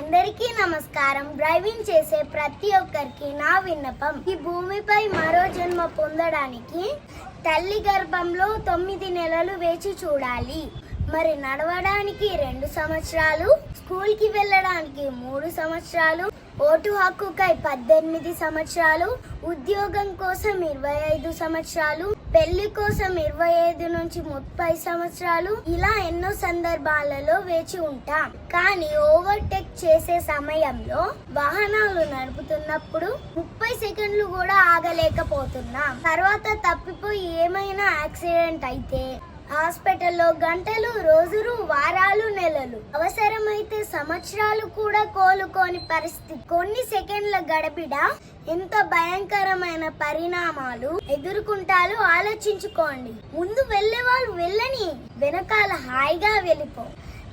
అందరికీ నమస్కారం. డ్రైవింగ్ చేసే ప్రతి ఒక్కరికి నా విన్నపం. ఈ భూమిపై మరో జన్మ పొందడానికి తల్లి గర్భంలో తొమ్మిది నెలలు వేచి చూడాలి. మరి నడవడానికి రెండు సంవత్సరాలు స్కూల్కి వెళ్ళడానికి మూడు సంవత్సరాలు ఓటు హక్కుకై పద్దెనిమిది సంవత్సరాలు ఉద్యోగం కోసం ఇరవై ఐదు సంవత్సరాలు పెళ్ళి కోసం ఇరవై ఐదు నుంచి ముప్పై సంవత్సరాలు ఇలా ఎన్నో సందర్భాలలో వేచి ఉంటాం. కానీ ఓవర్టేక్ చేసే సమయంలో వాహనాలు నడుపుతున్నప్పుడు ముప్పై సెకండ్లు కూడా ఆగలేకపోతున్నాం. తర్వాత తప్పిపోయి ఏమైనా యాక్సిడెంట్ అయితే హాస్పిటల్లో గంటలు రోజులు వారాలు నెలలు అవసరమైతే సంవత్సరాలు కూడా కోలుకోని పరిస్థితి. కొన్ని సెకండ్ల గడబిడ ఎంత భయంకరమైన పరిణామాలు ఎదుర్కొంటారో ఆలోచించుకోండి. ముందు వెళ్ళే వాళ్ళు వెళ్ళని వెనకాల హాయిగా వెళ్ళిపో.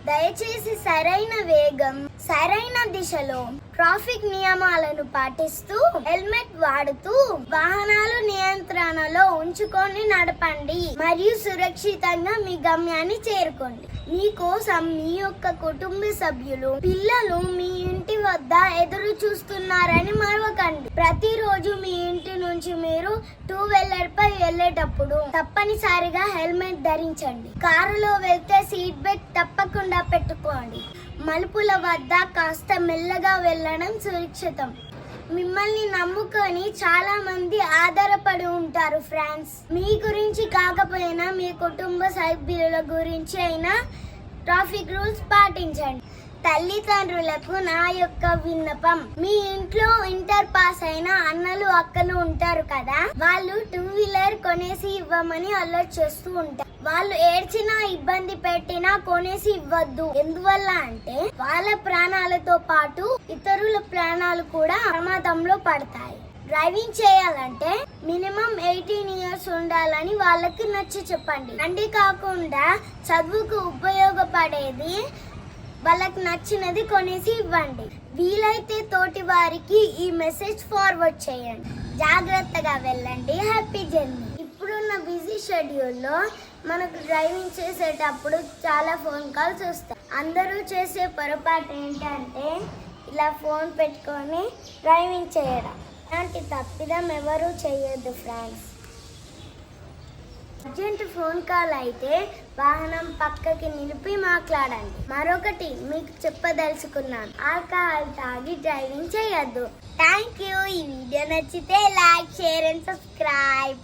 దయచేసి సరైన వేగం సరైన దిశలో ట్రాఫిక్ నియమాలను పాటిస్తూ హెల్మెట్ వాడుతూ వాహనాలు నియంత్రణలో ఉంచుకొని నడపండి. మరియు సురక్షితంగా మీ గమ్యాన్ని చేరుకోండి. మీకోసం మీ యొక్క కుటుంబ సభ్యులు పిల్లలు మీ వద్ద ఎదురు చూస్తున్నారని మరవకండి. ప్రతిరోజు మీ ఇంటి నుంచి మీరు టూ వీలర్ పై వెళ్ళేటప్పుడు తప్పనిసరిగా హెల్మెట్ ధరించండి. కారులో వెళ్తే సీట్ బెల్ట్ తప్పకుండా పెట్టుకోండి. మలుపుల వద్ద కాస్త మెల్లగా వెళ్ళడం సురక్షితం. మిమ్మల్ని నమ్ముకొని చాలా మంది ఆధారపడి ఉంటారు ఫ్రెండ్స్. మీ గురించి కాకపోయినా మీ కుటుంబ సభ్యుల గురించి అయినా ట్రాఫిక్ రూల్స్ పాటించండి. తల్లిదండ్రులకు నా యొక్క విన్నపం. మీ ఇంట్లో ఇంటర్ పాస్ అయిన అన్నలు అక్కలు ఉంటారు కదా? వాళ్ళు టూ వీలర్ కొనేసి ఇవ్వమని అలర్ట్ చేస్తూ ఉంటారు. వాళ్ళు ఏడ్చినా ఇబ్బంది పెట్టినా కొనేసి ఇవ్వద్దు. ఎందువల్ల అంటే వాళ్ళ ప్రాణాలతో పాటు ఇతరుల ప్రాణాలు కూడా ప్రమాదంలో పడతాయి. డ్రైవింగ్ చేయాలంటే మినిమం ఎయిటీన్ ఇయర్స్ ఉండాలని వాళ్ళకి నచ్చి చెప్పండి. అండి కాకుండా చదువుకు ఉపయోగపడేది వాళ్ళకి నచ్చినది కొనేసి ఇవ్వండి. వీలైతే తోటి వారికి ఈ మెసేజ్ ఫార్వర్డ్ చేయండి. జాగ్రత్తగా వెళ్ళండి. Happy journey. ఇప్పుడున్న బిజీ షెడ్యూల్లో మనకు డ్రైవింగ్ చేసేటప్పుడు చాలా ఫోన్ కాల్స్ వస్తాయి. అందరూ చేసే పొరపాటు ఏంటంటే ఇలా ఫోన్ పెట్టుకొని డ్రైవింగ్ చేయడం. ఇలాంటి తప్పిదం ఎవరు చేయొద్దు ఫ్రెండ్స్. అర్జెంట్ ఫోన్ కాల్ అయితే వాహనం పక్కకి నిలిపి మాట్లాడండి. మరొకటి మీకు చెప్పదలుచుకున్నాను. ఆల్కహాల్ తాగి డ్రైవింగ్ చేయొద్దు థ్యాంక్ యూ ఈ వీడియో నచ్చితే లైక్ షేర్ అండ్ సబ్స్క్రైబ్.